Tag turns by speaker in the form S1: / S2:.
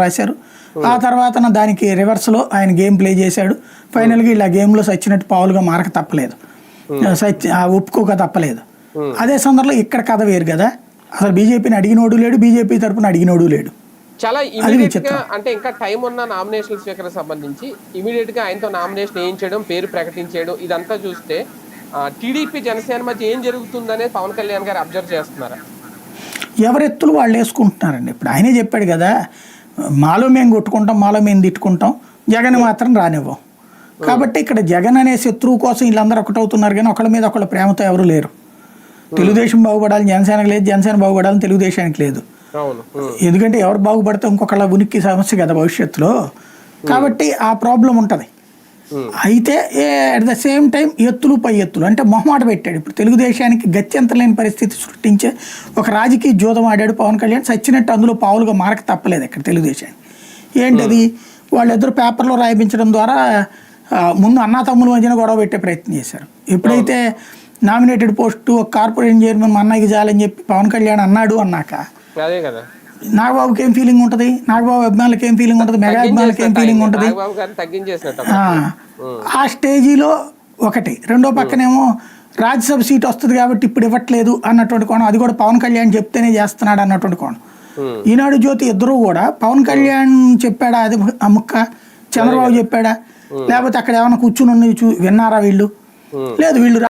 S1: రాశారు. ఆ తర్వాత దానికి రివర్స్లో ఆయన గేమ్ ప్లే చేశాడు. ఫైనల్గా ఇలా గేమ్లో సచ్చినట్టు పావులుగా మారక తప్పలేదు. సచ్ ఆ ఒప్పుకోక తప్పలేదు. అదే సందర్భంలో ఇక్కడ కథ వేరు కదా. అసలు బీజేపీని అడిగినోడు లేడు బీజేపీ తరపున అడిగినోడు లేడు.
S2: చాలా ఇమీడియట్గా అంటే ఇంకా టైం ఉన్న నామినేషన్ స్వీకరణ సంబంధించి ఇమీడియట్గా ఆయనతో నామినేషన్ వేయించడం పేరు ప్రకటించేయడం ఇదంతా చూస్తే టీడీపీ జనసేన మధ్య ఏం జరుగుతుందనేది పవన్ కళ్యాణ్ గారు అబ్జర్వ్ చేస్తున్నారా?
S1: ఎవరెత్తులు వాళ్ళు వేసుకుంటున్నారండి. ఇప్పుడు ఆయనే చెప్పాడు కదా మాలో మేము కొట్టుకుంటాం మాలో మేము తిట్టుకుంటాం జగన్ మాత్రం రానివ్వం. కాబట్టి ఇక్కడ జగన్ అనే శత్రువు కోసం వీళ్ళందరూ ఒకటవుతున్నారు కానీ ఒకళ్ళ మీద ఒకళ్ళ ప్రేమతో ఎవరు లేరు. తెలుగుదేశం బాగుపడాలని జనసేనకి లేదు జనసేన బాగుపడాలని తెలుగుదేశానికి లేదు. ఎందుకంటే ఎవరు బాగుపడితే ఇంకొకళ్ళ ఉనికి సమస్య కదా భవిష్యత్తులో. కాబట్టి ఆ ప్రాబ్లం ఉంటుంది. అయితే అట్ ద సేమ్ టైం ఎత్తులు పై ఎత్తులు. అంటే మొహమాట పెట్టాడు. ఇప్పుడు తెలుగుదేశానికి గత్యంతరం లేని పరిస్థితి సృష్టించే ఒక రాజకీయ జూదం ఆడాడు పవన్ కళ్యాణ్. సచ్చినట్టు అందులో పావులుగా మారక తప్పలేదు ఇక్కడ తెలుగుదేశానికి. ఏంటది? వాళ్ళిద్దరు పేపర్లో రాయించడం ద్వారా ముందు అన్నా తమ్ముల మధ్యన గొడవ పెట్టే ప్రయత్నం చేశారు. ఎప్పుడైతే నామినేటెడ్ పోస్టు ఒక కార్పొరేషన్ చైర్మన్ మా అన్నయ్యకి చాలని చెప్పి పవన్ కళ్యాణ్ అన్నాడు అన్నాక
S2: అదే కదా.
S1: నాగబాబుకి ఏం ఫీలింగ్ ఉంటుంది? నాగబాబు అభిమానులకి ఏం ఫీలింగ్ ఉంటుంది? మెగా అభిమానులకి ఏం ఫీలింగ్ ఉంటుంది? ఆ, స్టేజీలో ఒకటి. రెండో పక్కనేమో రాజ్యసభ సీట్ వస్తుంది కాబట్టి ఇప్పుడు ఇవ్వట్లేదు అన్నటువంటి కోణం. అది కూడా పవన్ కళ్యాణ్ చెప్తేనే చేస్తున్నాడు అన్నటువంటి కోణం. ఈనాడు జ్యోతి ఇద్దరు కూడా పవన్ కళ్యాణ్ చెప్పాడా? అది ఆ ముక్క చంద్రబాబు చెప్పాడా? లేకపోతే అక్కడ ఏమైనా కూర్చుని ఉన్నది చూ విన్నారా వీళ్ళు? లేదు వీళ్ళు